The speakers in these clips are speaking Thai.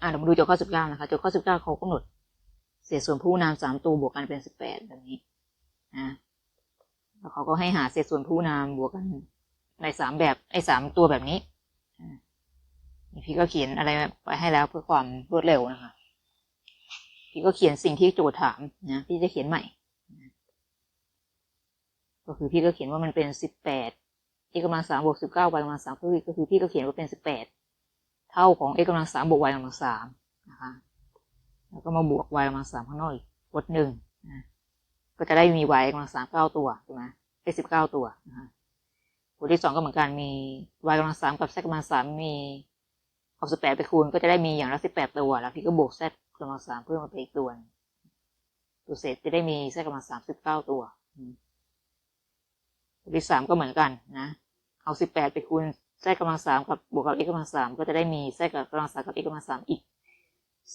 อ่าเรามาดูโจทย์ข้อสิบเก้านะคะโจทย์ข้อสิบเก้าเขากำหนด เศษส่วนผู้นามสามตัวบวกกันเป็นสิบแปดแบบนี้นะแล้วเขาก็ให้หาเศษส่วนผู้นามบวกกันในสามแบบไอ้สามตัวแบบนี้นี่พี่ก็เขียนอะไรไปให้แล้วเพื่อความรวดเร็วนะคะ พี่ก็เขียนสิ่งที่โจทย์ถามนะพี่จะเขียนใหม่ ก็คือพี่ก็เขียนว่ามันเป็นสิบแปด x กำลังสามบวกสิบเก้า y กำลังสามก็คือก็คือพี่ก็เขียนว่าเป็นสิบแปด เท่าของ x กำลังสามบวก y กำลังสามนะคะแล้วก็มาบวก y กำลังสามข้างนอกอีกกดหนึ่งนะก็จะได้มี y กำลังสามเก้าตัวถูกไหมได้สิบเก้าตัวนะคะบทที่สองก็เหมือนกันมี y กำลังสามกับ z กำลังสามมีเอาสิบแปดไปคูณก็จะได้มีอย่างละสิบแปดตัว แล้วพี่ก็บวก z กำลังสามเพิ่มมาไปอีกตัวตัวเศษจะได้มี z กำลังสามสิบเก้าตัวอืมบทที่สามก็เหมือนกันนะเอาสิบแปดไปคูณ z กำลังสามกับบวกกับ x กำลังสามก็จะได้มี z กับกำลังสามกับ x กำลังสามอีก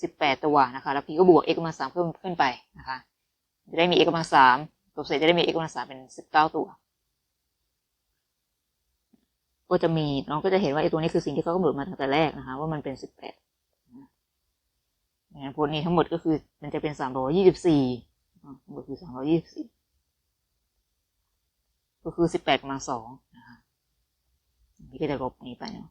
สิบแปดตัวนะคะ แล้วพีก็บวก x กำลังสามเพิ่มขึ้นไปนะคะ จะได้มี x กำลังสามตัวเศษจะได้มี x กำลังสามเป็นสิบเก้าตัว ก็จะมีน้องก็จะเห็นว่าไอ้ตัวนี้คือสิ่งที่เขากำหนดมาตั้งแต่แรกนะคะ ว่ามันเป็นสิบแปดนผลนี้ทั้งหมดก็คือมันจะเป็นสามร้อยี่สิบสี่ทั้งหมดคือสามร้อยี่สิบสี่ก็คือสิบแปดกำลังสอง นะคะพี่ก็จะลบนี้ไปเนาะ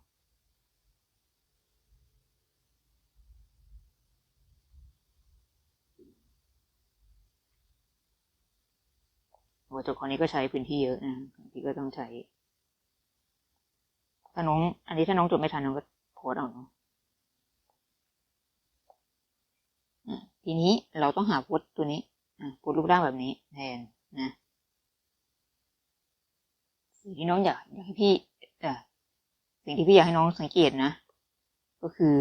โอ้ตัวข้อนี้ก็ใช้พื้นที่เยอะนะพี่ก็ต้องใช้ ถ้าน้อง อันนี้ถ้าน้องจดไม่ทันน้องก็โพสเอาเนาะอะทีนี้เราต้องหาโพสตัวนี้โพสรูปร่างแบบนี้แทนนะสิ่งที่น้องอยากอยากให้พี่ เอ่อสิ่งที่พี่อยากให้น้องสังเกตนะ ก็คือ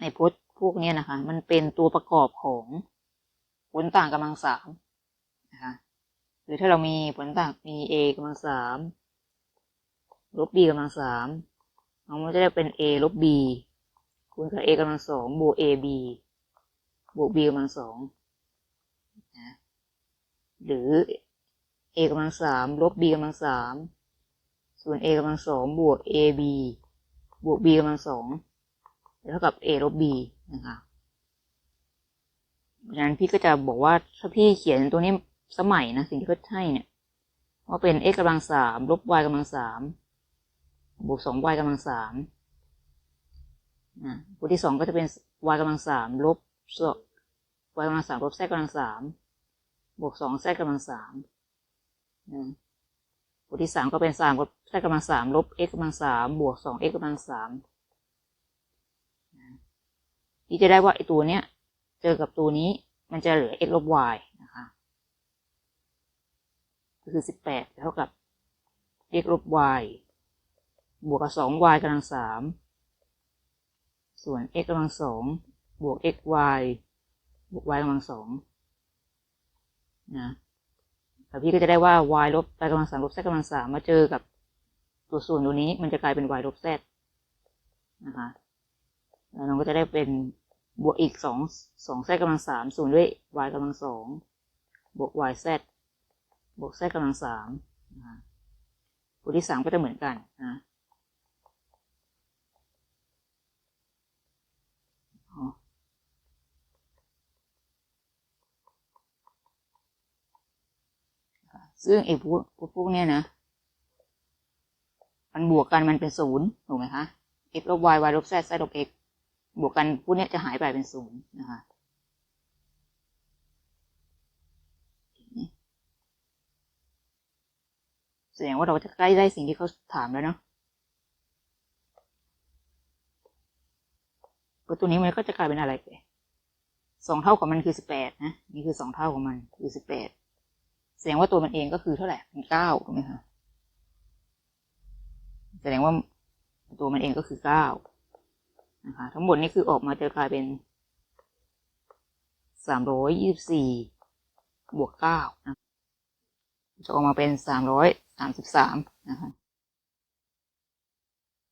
ในโพสต์พวกเนี้ยนะคะ มันเป็นตัวประกอบของผลต่างกำลังสามนะคะหรือถ้าเรามีผลต่างมี a กำลังสามลบ b กำลังสามเรามันจะได้เป็น a ลบ b คูณกับ a กำลังสองบวก ab บวก b กำลังสองนะหรือ a กำลังสามลบ b กำลังสาม ส่วน a กำลังสองบวก ab บวก b กำลังสองเท่ากับ a ลบ b นะคะดังนั้นพี่ก็จะบอกว่าถ้าพี่เขียนตัวนี้สมัยนะ สิ่งที่เขาให้เนี่ยว่าเป็น x กำลังสามลบ y กำลังสามบวกสอง y กำลังสามนะบทที่สองก็จะเป็น y กำลังสามลบ y กำลังสามลบ z กำลังสามบวกสอง z กำลังสามนะ บทที่สามก็เป็นสามลบ z กำลังสามลบ x กำลังสามบวกสอง x กำลังสามที่จะได้ว่าไอตัวเนี้ย เจอกับตัวนี้มันจะเหลือ x ลบ y นะคะก็คือสิบแปดเท่ากับ x ลบ y บวกกับสอง y กำลังสามส่วน x กำลังสองบวก x y บวก y กำลังสองนะ แต่พี่ก็จะได้ว่า y ลบ y กำลังสามลบแซกำลังสามมาเจอกับตัวส่วนตัวนี้ มันจะกลายเป็น y ลบแซนะคะ แล้วน้องก็จะได้เป็นบวกอีกสองสองแซกำลังสามส่วนด้วย y กำลังสองบวก y แซบวกแซกำลังสามนะคะบทที่สามก็จะเหมือนกันนะ ซึ่งไอ้พวกพวกเนี้ยนะ มันบวกกันมันเป็นศูนย์ถูกไหมคะ x ลบ y y ลบ z z ลบ x บวกกันพวกเนี้ยจะหายไปเป็นศูนย์นะคะแสดงว่าเราจะใกล้ได้สิ่งที่เขาถามแล้วเนาะก็ตัวนี้มันก็จะกลายเป็นอะไรไปสองเท่าของมันคือสิบแปดนะ นี่คือสองเท่าของมันคือสิบแปด แสดงว่าตัวมันเองก็คือเท่าไหร่เป็นเก้าถูกไหมคะแสดงว่าตัวมันเองก็คือเก้านะคะ ทั้งหมดนี้คือออกมาจะกลายเป็นสามร้อยยี่สิบสี่บวกเก้านะจะออกมาเป็นสามร้อยสามสิบสามนะคะ